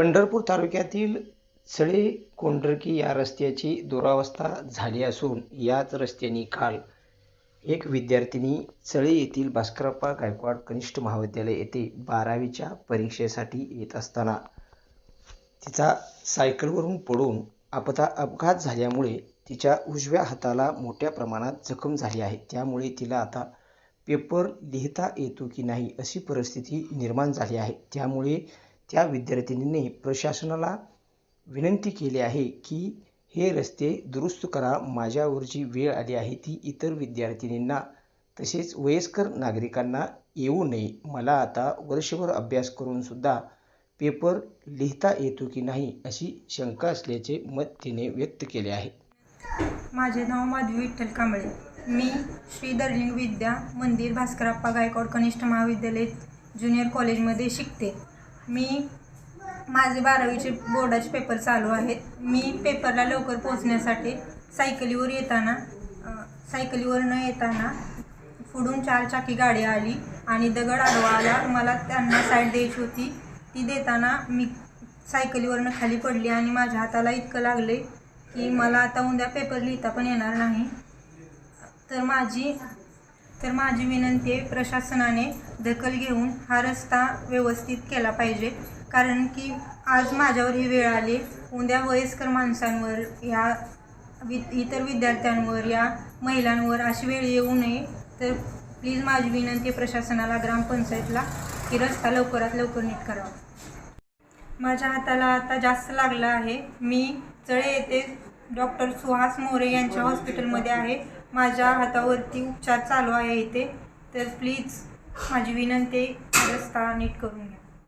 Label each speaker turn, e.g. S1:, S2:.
S1: पंढरपूर तालुक्यातील चळे कोंढरकी या रस्त्याची दुरावस्था झाली असून याच रस्त्याने काल एक विद्यार्थिनी चळे येथील भास्करप्पा गायकवाड कनिष्ठ महाविद्यालय येथे बारावीच्या परीक्षेसाठी येत असताना तिचा सायकलवरून पडून अपघा अपघात झाल्यामुळे तिच्या उजव्या हाताला मोठ्या प्रमाणात जखम झाली आहे. त्यामुळे तिला आता पेपर लिहिता येतो की नाही अशी परिस्थिती निर्माण झाली आहे. त्यामुळे त्या विद्यार्थिनीने प्रशासनाला विनंती केली आहे की हे रस्ते दुरुस्त करा माझ्यावर जी वेळ आली आहे ती इतर विद्यार्थिनींना तसेच वयस्कर नागरिकांना येऊ नये. मला आता वर्षभर अभ्यास करूनसुद्धा पेपर लिहिता येतो की नाही अशी शंका असल्याचे मत तिने व्यक्त केले आहे.
S2: माझे नाव माधवी विठ्ठल कांबळे. मी श्री दर्लिंग विद्या मंदिर भास्करप्पा गायकवाड कनिष्ठ महाविद्यालय ज्युनियर कॉलेजमध्ये शिकते. मी माझे बारावीचे बोर्डाचे पेपर चालू आहेत. मी पेपरला लवकर पोहोचण्यासाठी सायकलीवर येताना सायकलीवर न येताना पुढून चार चाकी गाडी आली आणि दगड आडवा आला मला त्यांना साईड द्यायची होती. ती देताना मी सायकलीवरनं खाली पडली आणि माझ्या हाताला इतकं लागले की मला आता उद्या पेपर लिहिता पण येणार नाही. तर माझी तर माझी विनंती आहे प्रशासनाने दखल घेऊन हा रस्ता व्यवस्थित केला पाहिजे. कारण की आज माझ्यावर ही वेळ आली. उद्या वयस्कर माणसांवर या वि इतर विद्यार्थ्यांवर या महिलांवर अशी वेळ येऊ नये. तर प्लीज माझी विनंती आहे प्रशासनाला ग्रामपंचायतला की रस्ता लवकरात लवकर नीट करावा. माझ्या हाताला आता जास्त लागला आहे. मी चळे येथे डॉक्टर सुहास मोरे यांच्या हॉस्पिटलमध्ये आहे. माझ्या हातावरती उपचार चालू आहे इथे. तर प्लीज माझी विनंती रस्ता नीट करून घ्या.